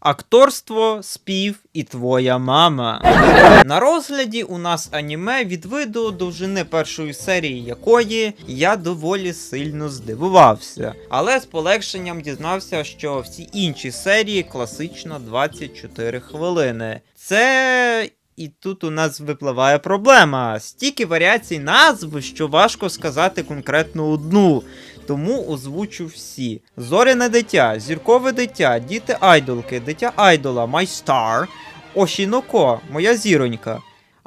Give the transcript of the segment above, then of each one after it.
Акторство, спів і твоя мама. На розгляді у нас аніме від виду довжини першої серії якої я доволі сильно здивувався. Але з полегшенням дізнався, що всі інші серії класично 24 хвилини. Це. І тут у нас випливає проблема. Стільки варіацій назв, що важко сказати конкретно одну. Тому озвучу всі: Зоряне дитя, зіркове дитя, діти айдолки, дитя айдола, My Star, Ошіноко, моя зіронька.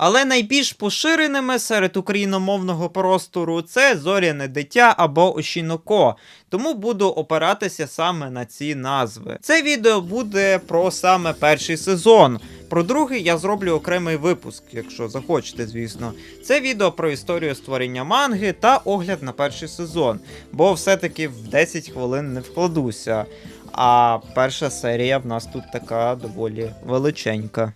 Але найбільш поширеними серед україномовного простору це зоряне дитя або Ошіноко, тому буду опиратися саме на ці назви. Це відео буде про саме перший сезон. Про другий я зроблю окремий випуск, якщо захочете, звісно. Це відео про історію створення манги та огляд на перший сезон, бо все-таки в 10 хвилин не вкладуся. А перша серія в нас тут така доволі величенька.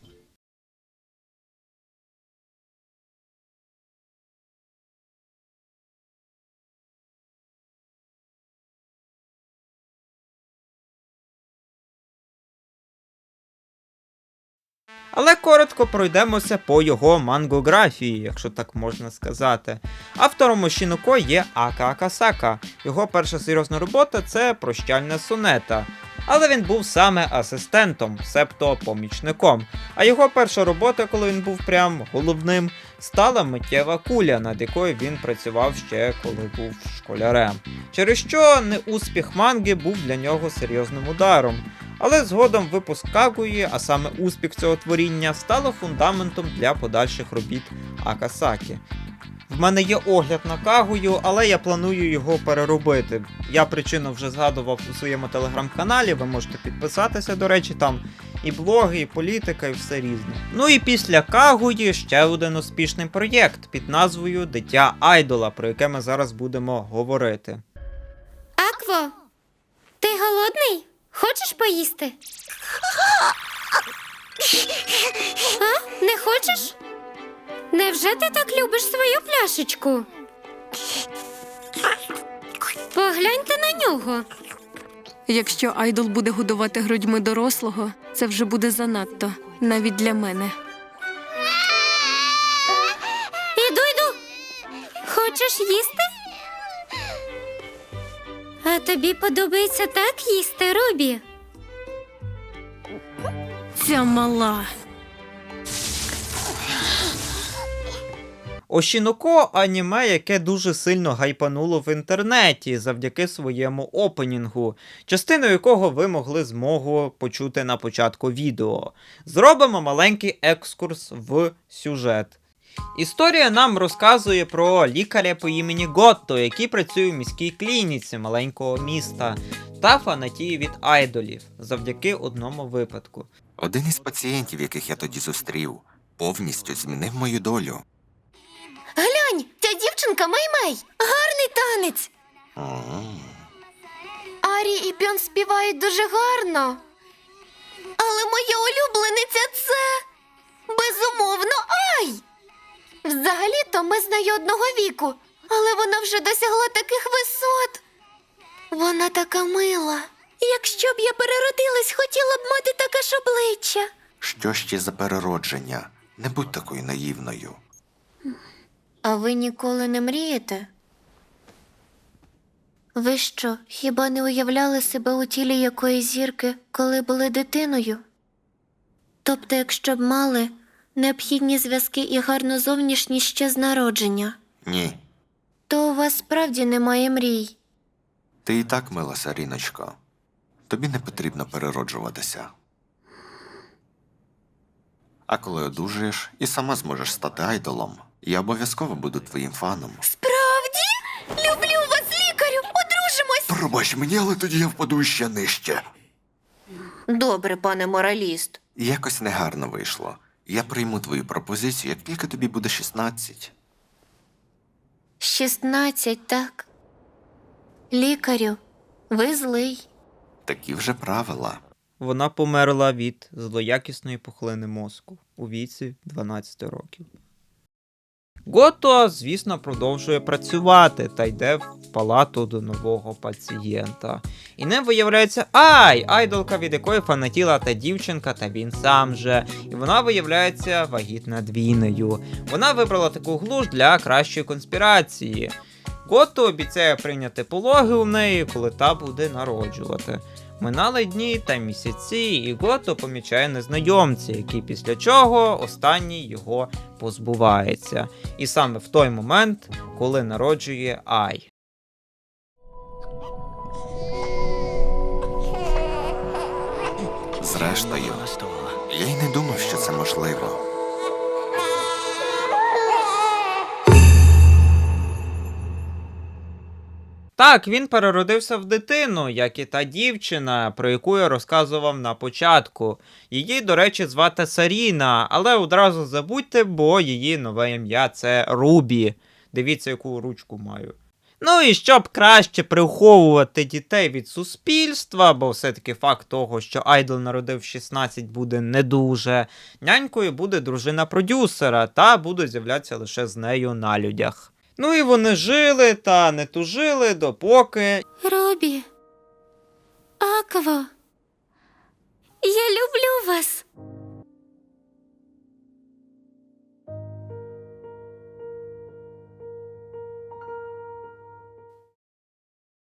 Але коротко пройдемося по його мангографії, якщо так можна сказати. Автором Ошіноко є Ака Акасака. Його перша серйозна робота це прощальна сонета. Але він був саме асистентом, себто помічником. А його перша робота, коли він був прям головним, стала миттєва куля, над якою він працював ще коли був школярем. Через що неуспіх манги був для нього серйозним ударом. Але згодом випуск Кагуї, а саме успіх цього творіння, стало фундаментом для подальших робіт Акасакі. В мене є огляд на Кагую, але я планую його переробити. Я причину вже згадував у своєму телеграм-каналі, ви можете підписатися, до речі, там і блоги, і політика, і все різне. Ну і після Кагуї ще один успішний проєкт під назвою Дитя Айдола, про яке ми зараз будемо говорити. Поїсти? А? Не хочеш? Невже ти так любиш свою пляшечку? Погляньте на нього. Якщо айдол буде годувати грудьми дорослого, це вже буде занадто, навіть для мене. Іду, йду. Хочеш їсти? А тобі подобається так їсти, Рубі? Ця мала. Ошіноко аніме, яке дуже сильно гайпануло в інтернеті завдяки своєму опенінгу, частину якого ви могли змогу почути на початку відео. Зробимо маленький екскурс в сюжет. Історія нам розказує про лікаря по імені Готто, який працює в міській клініці маленького міста, та фанатіє від айдолів завдяки одному випадку. Один із пацієнтів, яких я тоді зустрів, повністю змінив мою долю. Глянь, ця дівчинка Май-Май. Гарний танець. Арі і Пьон співають дуже гарно. Але моя улюблениця це безумовно Ай. Взагалі-то ми з нею одного віку, але вона вже досягла таких висот. Вона така мила. Якщо б я переродилась, хотіла б мати таке ж обличчя. Що ще за переродження? Не будь такою наївною. А ви ніколи не мрієте? Ви що, хіба не уявляли себе у тілі якої зірки, коли були дитиною? Тобто, якщо б мали необхідні зв'язки і гарну зовнішність ще з народження, Ні, то у вас справді немає мрій. ти і так мила Саріночко. Тобі не потрібно перероджуватися. А коли одужаєш і сама зможеш стати айдолом, я обов'язково буду твоїм фаном. Справді? Люблю вас, лікарю! Одружимось! Пробач мені, але тоді я впаду ще нижче. Добре, пане мораліст. Якось негарно вийшло. Я прийму твою пропозицію, як тільки тобі буде 16. Шістнадцять, так. Лікарю, ви злий. Такі вже правила. Вона померла від злоякісної пухлини мозку у віці 12 років. Гото, звісно, продовжує працювати та йде в палату до нового пацієнта. І ним виявляється Ай, айдолка, від якої фанатіла та дівчинка, та він сам же. І вона виявляється вагітна двійнею. Вона вибрала таку глуш для кращої конспірації. Гото обіцяє прийняти пологи у неї, коли та буде народжувати. Минали дні та місяці, і Гото помічає незнайомця, який після чого останній його позбувається. І саме в той момент, коли народжує Ай. Зрештою, Так, він переродився в дитину, як і та дівчина, про яку я розказував на початку. Її, до речі, звати Саріна, але одразу забудьте, бо її нове ім'я це Рубі. Дивіться, яку ручку маю. Ну і щоб краще приховувати дітей від суспільства, бо все-таки факт того, що Айдол народив 16 буде не дуже. Нянькою буде дружина продюсера, та будуть з'являтися лише з нею на людях. Ну і вони жили та не тужили, допоки. Робі. Аква. Я люблю вас.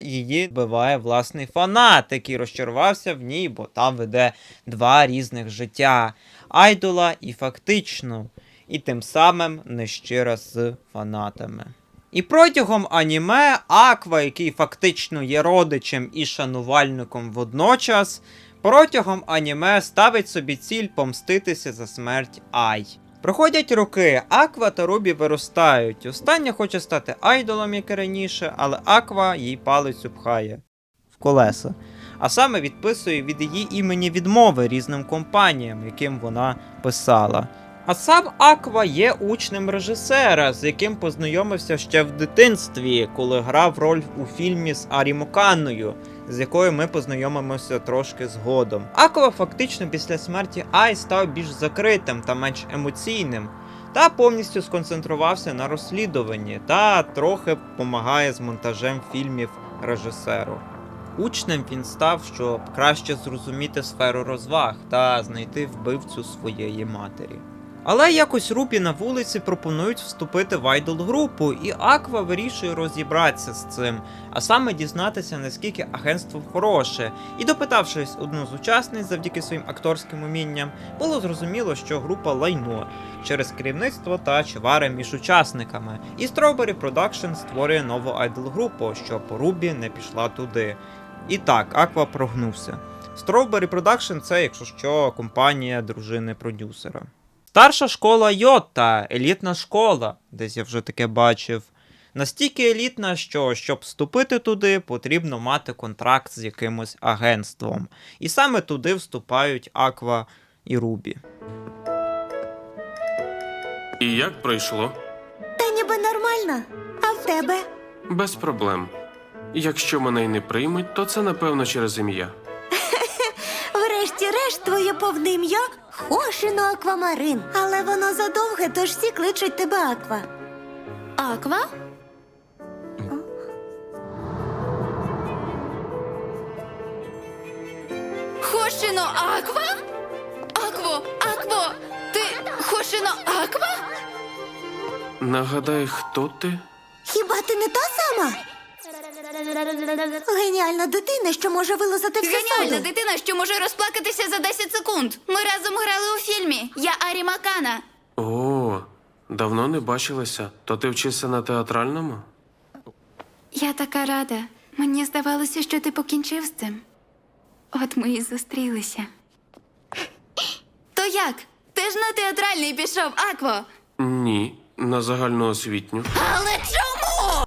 Її вбиває власний фанат, який розчарувався в ній, бо там веде два різних життя айдола і фактично, і тим самим нещира з фанатами. І протягом аніме Аква, який фактично є родичем і шанувальником водночас, протягом аніме ставить собі ціль помститися за смерть Ай. Проходять роки, Аква та Рубі виростають. Остання хоче стати айдолом, як і раніше, але Аква їй палицю пхає в колеса. А саме відписує від її імені відмови різним компаніям, яким вона писала. А сам Аква є учнем режисера, з яким познайомився ще в дитинстві, коли грав роль у фільмі з Арі Муканною, з якою ми познайомимося трошки згодом. Аква фактично після смерті Ай став більш закритим та менш емоційним, та повністю сконцентрувався на розслідуванні та трохи допомагає з монтажем фільмів режисеру. Учнем він став, щоб краще зрозуміти сферу розваг та знайти вбивцю своєї матері. Але якось Рубі на вулиці пропонують вступити в айдол групу, і Аква вирішує розібратися з цим, а саме дізнатися, наскільки агентство хороше. І допитавшись одну з учасниць завдяки своїм акторським умінням, було зрозуміло, що група лайно через керівництво та чвари між учасниками. І Strawberry Production створює нову айдол групу, щоб Рубі не пішла туди. І так, Аква прогнувся. Strawberry Production це, якщо що, компанія дружини продюсера. Старша школа Йота, елітна школа, десь я вже таке бачив. Настільки елітна, що щоб вступити туди, потрібно мати контракт з якимось агентством. І саме туди вступають Аква і Рубі. І як пройшло? Та ніби нормально. А в тебе? Без проблем. Якщо мене й не приймуть, то це напевно через ім'я. Врешті-решт, твоє повне ім'я Хошино Аквамарин. Але воно задовге, тож всі кличуть тебе Аква. Аква? Хошино Аква? Акво, Акво, ти Хошино Аква? Нагадай, хто ти? Хіба ти не та сама? Геніальна дитина, що може вилазити всю Геніальна дитина, що може розплакатися за 10 секунд. Ми разом грали у фільмі. Я Арі Макана. О, давно не бачилися. То ти вчишся на театральному? Я така рада. Мені здавалося, що ти покінчив з цим. От ми і зустрілися. То як? Ти ж на театральний пішов, Акво. Ні, на загальноосвітню. Але чому?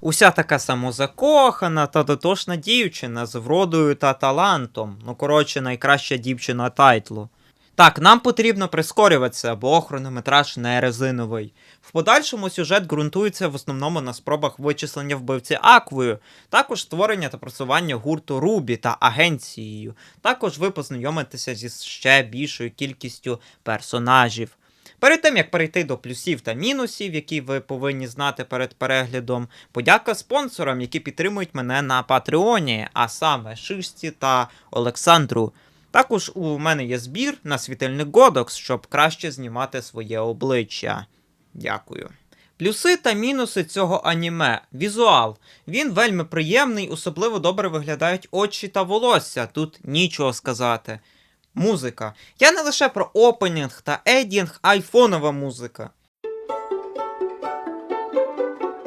Уся така самозакохана та дотошна дівчина з вродою та талантом. Ну, коротше, найкраща дівчина тайтлу. Так, нам потрібно прискорюватися, бо хронометраж не резиновий. В подальшому сюжет ґрунтується в основному на спробах вичислення вбивці Аквою, також створення та просування гурту Рубі та агенцією. Також ви познайомитеся зі ще більшою кількістю персонажів. Перед тим як перейти до плюсів та мінусів, які ви повинні знати перед переглядом, подяка спонсорам, які підтримують мене на Патреоні, а саме Шишці та Олександру. Також у мене є збір на світильник Годокс, щоб краще знімати своє обличчя. Дякую. Плюси та мінуси цього аніме. Візуал. Він вельми приємний, особливо добре виглядають очі та волосся. Тут нічого сказати. Музика. Я не лише про опенінг та едінг, а й фонова музика.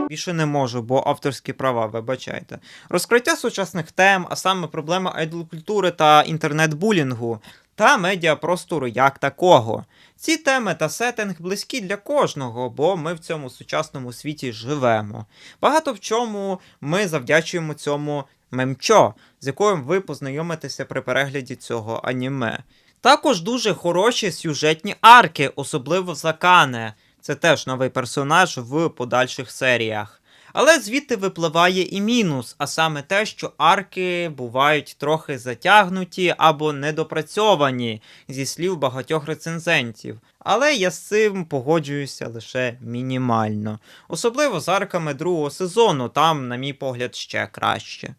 Більше не можу, бо авторські права, вибачайте. Розкриття сучасних тем, а саме проблема айдол-культури та інтернет-булінгу, та медіапростору як такого. Ці теми та сеттинг близькі для кожного, бо ми в цьому сучасному світі живемо. Багато в чому ми завдячуємо цьому мемчо, з яким ви познайомитеся при перегляді цього аніме. Також дуже хороші сюжетні арки, особливо Закане. Це теж новий персонаж в подальших серіях. Але звідти випливає і мінус, а саме те, що арки бувають трохи затягнуті або недопрацьовані, зі слів багатьох рецензентів. Але я з цим погоджуюся лише мінімально. Особливо з арками другого сезону, там, на мій погляд, ще краще.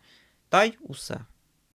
Та й усе.